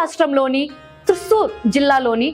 రాష్ట్రంలోని త్రిస్సూర్ జిల్లాలోని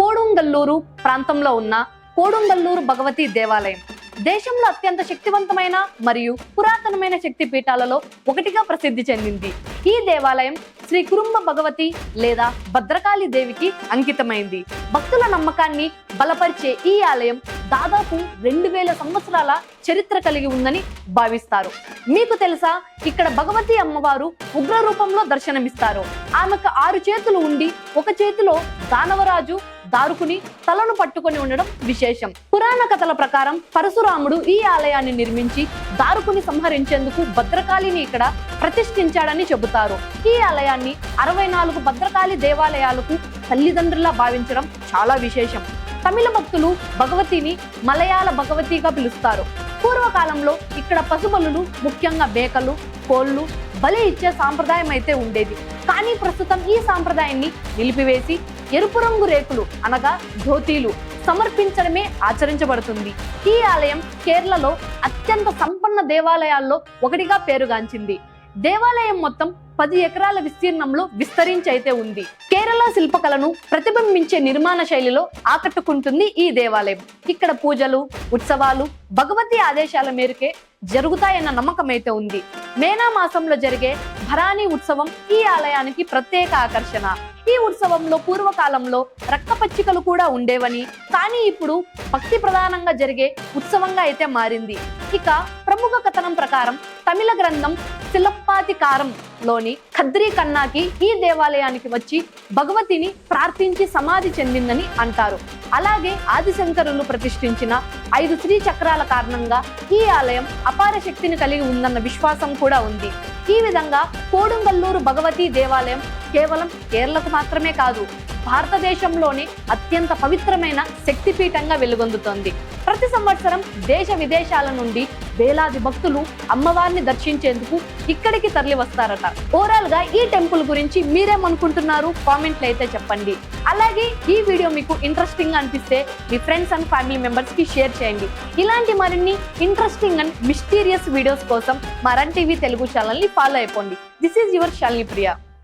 కోడుంగల్లూరు ప్రాంతంలో ఉన్న కోడుంగల్లూరు భగవతి దేవాలయం. దేశంలో అత్యంత శక్తివంతమైన మరియు పురాతనమైన శక్తి పీఠాలలో ఒకటిగా ప్రసిద్ధి చెందింది. ఈ దేవాలయం శ్రీ కురుంబ భగవతి లేదా భద్రకాళి దేవికి అంకితమైంది. భక్తుల నమ్మకాన్ని బలపరిచే ఈ ఆలయం దాదాపు రెండు వేల సంవత్సరాల చరిత్ర కలిగి ఉందని భావిస్తారు. మీకు తెలుసా ఇక్కడ భగవతి అమ్మవారు ఉగ్ర రూపంలో దర్శనమిస్తారు. ఆమెకు ఆరు చేతులు ఉండి ఒక చేతిలో దానవరాజు దారుకుని తలను పట్టుకొని ఉండడం విశేషం. పురాణ కథల ప్రకారం పరశురాముడు ఈ ఆలయాన్ని నిర్మించి దారుకుని సంహరించేందుకు భద్రకాళిని ఇక్కడ ప్రతిష్ఠించాడని చెబుతారు. ఈ ఆలయాన్ని అరవై నాలుగు భద్రకాళి దేవాలయాలకు తల్లిదండ్రులా భావించడం చాలా విశేషం. తమిళ భక్తులు భగవతిని మలయాళ భగవతిగా పిలుస్తారు. పూర్వకాలంలో ఇక్కడ పశుబలులు ముఖ్యంగా మేకలు కోళ్ళు బలి ఇచ్చే సాంప్రదాయం అయితే ఉండేది. కానీ ప్రస్తుతం ఈ సాంప్రదాయాన్ని నిలిపివేసి ఎరుపు రంగు రేకులు అనగా ధోతీలు సమర్పించడమే ఆచరించబడుతుంది. ఈ ఆలయం కేరళలో అత్యంత సంపన్న దేవాలయాల్లో ఒకటిగా పేరుగాంచింది. దేవాలయం మొత్తం పది ఎకరాల విస్తీర్ణంలో విస్తరించి అయితే ఉంది. కేరళ శిల్పకళను ప్రతిబింబించే నిర్మాణ శైలిలో ఆకట్టుకుంటుంది ఈ దేవాలయం. ఇక్కడ పూజలు ఉత్సవాలు భగవతి ఆదేశాల మేరకే జరుగుతాయన్న నమ్మకం అయితే ఉంది. మేనా మాసంలో జరిగే భరానీ ఉత్సవం ఈ ఆలయానికి ప్రత్యేక ఆకర్షణ. ఈ ఉత్సవంలో పూర్వకాలంలో రక్తపచ్చికలు కూడా ఉండేవని కానీ ఇప్పుడు భక్తి ప్రధానంగా జరిగే ఉత్సవంగా అయితే మారింది. ఇక ప్రముఖ కథనం ప్రకారం తమిళ గ్రంథం శిలప్పాతికారం లోని ఖద్రి కన్నాకి ఈ దేవాలయానికి వచ్చి భగవతిని ప్రార్థించి సమాధి చెందిందని అంటారు. అలాగే ఆదిశంకరులు ప్రతిష్ఠించిన ఐదు శ్రీ చక్రాల కారణంగా ఈ ఆలయం అపార శక్తిని కలిగి ఉందన్న విశ్వాసం కూడా ఉంది. ఈ విధంగా కోడుంగల్లూరు భగవతి దేవాలయం కేవలం కేరళకు మాత్రమే కాదు భారతదేశంలోని అత్యంత పవిత్రమైన శక్తిపీఠంగా వెలుగొందుతోంది. ప్రతి సంవత్సరం దేశ విదేశాల నుండి వేలాది భక్తులు అమ్మవారిని దర్శించేందుకు ఇక్కడికి తరలి వస్తారట ఓవరాల్గా ఈ టెంపుల్ గురించి మీరేమనుకుంటున్నారు? కామెంట్లు అయితే చెప్పండి. అలాగే ఈ వీడియో మీకు ఇంట్రెస్టింగ్ అనిపిస్తే మీ ఫ్రెండ్స్ అండ్ ఫ్యామిలీ మెంబర్స్కి షేర్ చేయండి. ఇలాంటి మరిన్ని ఇంట్రెస్టింగ్ అండ్ మిస్టీరియస్ వీడియోస్ కోసం మా రన్ టీవీ తెలుగు ఛానల్ని ఫాలో అయిపోండి. This is your Shalini Priya